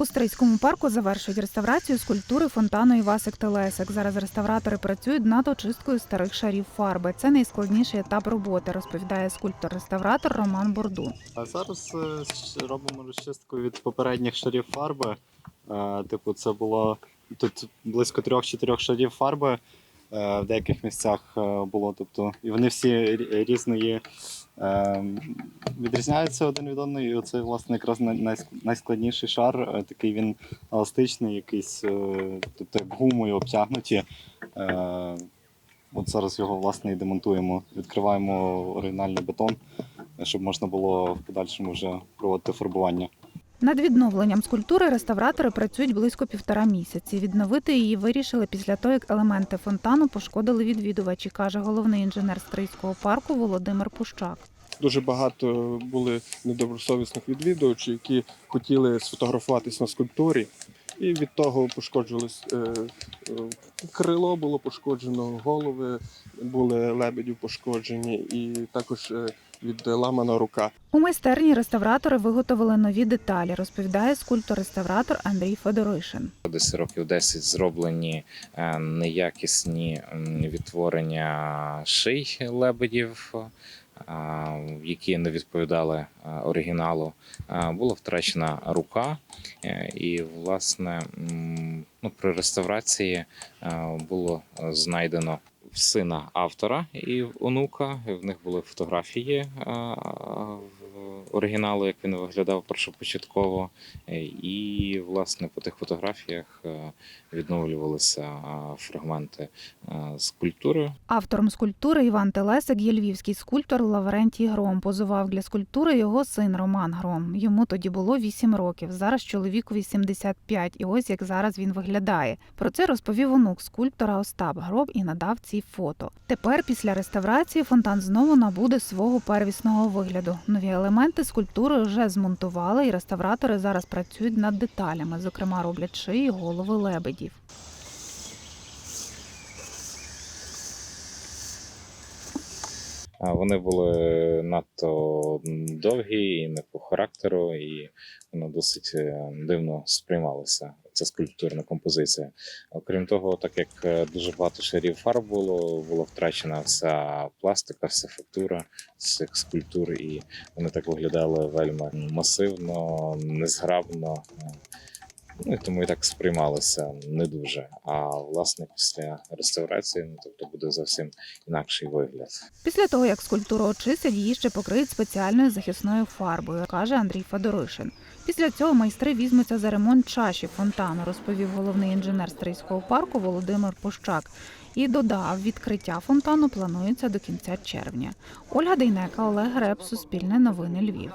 У Стрийському парку завершують реставрацію скульптури фонтану Івасик Телесик. Зараз реставратори працюють над очисткою старих шарів фарби. Це найскладніший етап роботи, розповідає скульптор-реставратор Роман Борду. А зараз е, робимо розчистку від попередніх шарів фарби. Е, Типу, це було тут близько трьох-чотирьох шарів фарби. Е, В деяких місцях е, було. Тобто, і вони всі різної е, відрізняються один від одного. І оце, власне, якраз найскладніший шар. Такий він еластичний, якийсь, тобто як гумою обтягнуті. От зараз його власне і демонтуємо. Відкриваємо оригінальний бетон щоб можна було в подальшому вже проводити фарбування. Над відновленням скульптури реставратори працюють близько півтора місяці. Відновити її вирішили після того, як елементи фонтану пошкодили відвідувачі, каже головний інженер Стрийського парку Володимир Пущак. Дуже багато були недобросовісних відвідувачів, які хотіли сфотографуватись на скульптурі, і від того пошкоджувалось е, е, крило було пошкоджено, голови були лебедів пошкоджені, і також е, відламана рука. У майстерні реставратори виготовили нові деталі, розповідає скульптор-реставратор Андрій Федоришин. Десь років 10 зроблені е, неякісні відтворення ший лебедів, е, які не відповідали е, оригіналу. Е, Була втрачена рука, е, і власне ну, при реставрації е, було знайдено сина автора і онука. В них були фотографії е, оригіналу, як він виглядав першопочатково. Е, І, власне, по тих фотографіях е, відновлювалися фрагменти е, скульптури. Автором скульптури Іван Телесик є львівський скульптор Лаврентій Гром. Позував для скульптури його син Роман Гром. Йому тоді було 8 років. Зараз чоловікові 75, і ось як зараз він виглядає. Про це розповів онук скульптора Остап Гроб і надав ці фото. Тепер, після реставрації, фонтан знову набуде свого первісного вигляду. Нові елементи скульптури вже змонтували, і реставратори зараз працюють над деталями, зокрема роблять шиї, голови лебедів. Вони були надто довгі і не по характеру, і воно досить е, дивно сприймалося. Ця скульптурна композиція. Окрім того, так як е, дуже багато шарів фарб було, була втрачена вся пластика, вся фактура цих скульптур, і вони так виглядали вельми масивно, незграбно. Ну і тому і так сприймалися не дуже. А власне після реставрації, ну тобто буде зовсім інакший вигляд. Після того, як скульптуру очистять, її ще покриють спеціальною захисною фарбою, каже Андрій Федоришин. Після цього майстри візьмуться за ремонт чаші фонтану, розповів головний інженер Стрийського парку Володимир Пощак. І додав, відкриття фонтану планується до кінця червня. Ольга Дейнека, Олег Греб, Суспільне новини Львів.